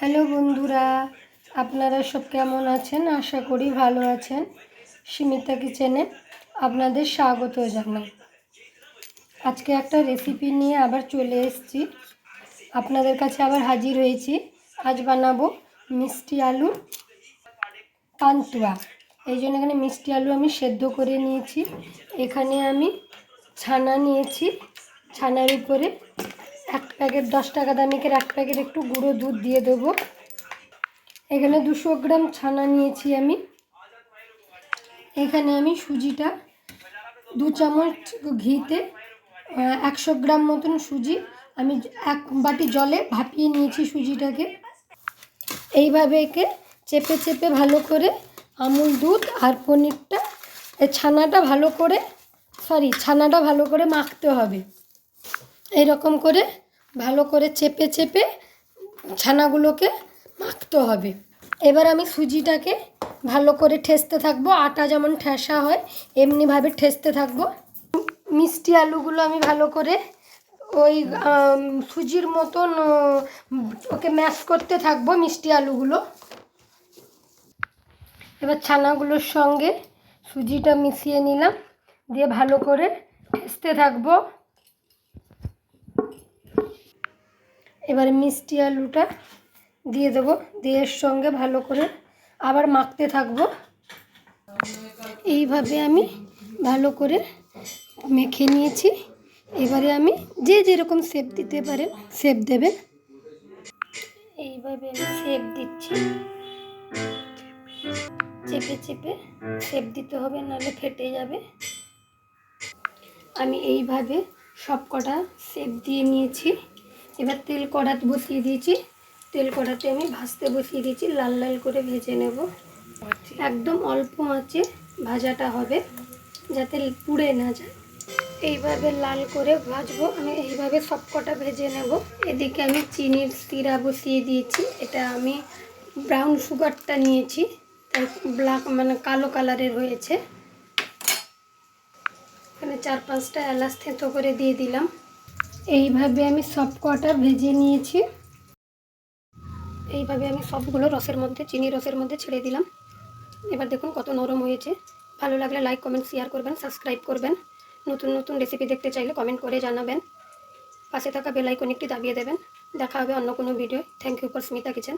Hello বন্ধুরা, আপনারা সব কেমন আছেন? আশা করি ভালো আছেন। সীমিতা কিচেনে আপনাদের স্বাগত জানাই। আজকে একটা রেসিপি নিয়ে আবার চলে এসেছি। আপনাদের কাছে আবার হাজির হয়েছি। আজ বানাবো মিষ্টি আলু পান্তুয়া। এই জন্য এখানে মিষ্টি আলু আমি সেদ্ধ করে নিয়েছি। এখানে আমি ছানা নিয়েছি। ছানার উপরে এক প্যাকেট দশ টাকা দামিকের এক প্যাকেট একটু গুঁড়ো দুধ দিয়ে দেবো। এখানে দুশো গ্রাম ছানা নিয়েছি আমি। এখানে আমি সুজিটা দু চামচ ঘিতে একশো গ্রাম মতন সুজি। আমি এক বাটি জলে ভাপিয়ে নিয়েছি সুজিটাকে। এইভাবে একে চেপে চেপে ভালো করে আমুল দুধ আর পনিরটা ছানাটা ভালো করে সরি ছানাটা ভালো করে মাখতে হবে। এরকম করে ভালো করে চেপে চেপে ছানাগুলোকে মাখতে হবে। এবার আমি সুজিটাকে ভালো করে ঠেসতে থাকব। আটা যেমন ঠেসা হয়, এমনিভাবে ঠেসতে থাকব। মিষ্টি আলুগুলো আমি ভালো করে ওই সুজির মতন ওকে ম্যাশ করতে থাকব মিষ্টি আলুগুলো। এবার ছানাগুলোর সঙ্গে সুজিটা মিশিয়ে নিলাম। দিয়ে ভালো করে ঠেসতে থাকব। এবারে মিষ্টি আলুটা দিয়ে দেবো, দিয়ে সঙ্গে ভালো করে আবার মাখতে থাকব। এইভাবে আমি ভালো করে মেখে নিয়েছি। এবারে আমি যে যেরকম সেপ দিতে পারেন সেপ দেবেন। এইভাবে আমি শেপ দিচ্ছি। চেপে চেপে সেপ দিতে হবে, নাহলে ফেটে যাবে। আমি এইভাবে সব কটা শেপ দিয়ে নিয়েছি। এবার তেল কড়াতে বসিয়ে দিয়েছি। তেল কড়াতে আমি ভাজতে বসিয়ে দিয়েছি, লাল লাল করে ভেজে নেব। একদম অল্প আঁচে ভাজাটা হবে, যাতে পুড়ে না যায়। এইভাবে লাল করে ভাজবো, আমি এইভাবে সব কটা ভেজে নেব। এদিকে আমি চিনির সিরা বসিয়ে দিয়েছি, এটা আমি ব্রাউন সুগারটা নিয়েছি, তাই ব্ল্যাক মানে কালো কালারের হয়েছে। এখানে চার পাঁচটা এলাচ থেঁতো করে দিয়ে দিলাম। এইভাবে আমি সব কটা ভেজে নিয়েছি। এইভাবে আমি সবগুলো রসের মধ্যে, চিনি রসের মধ্যে ছেড়ে দিলাম। এবার দেখুন কত নরম হয়েছে। ভালো লাগলে লাইক কমেন্ট শেয়ার করবেন সাবস্ক্রাইব করবেন। নতুন নতুন রেসিপি দেখতে চাইলে কমেন্ট করে জানাবেন। পাশে থাকা বেলাইকন একটি দাবিয়ে দেবেন। দেখা হবে অন্য কোনো video thank you for Smita kitchen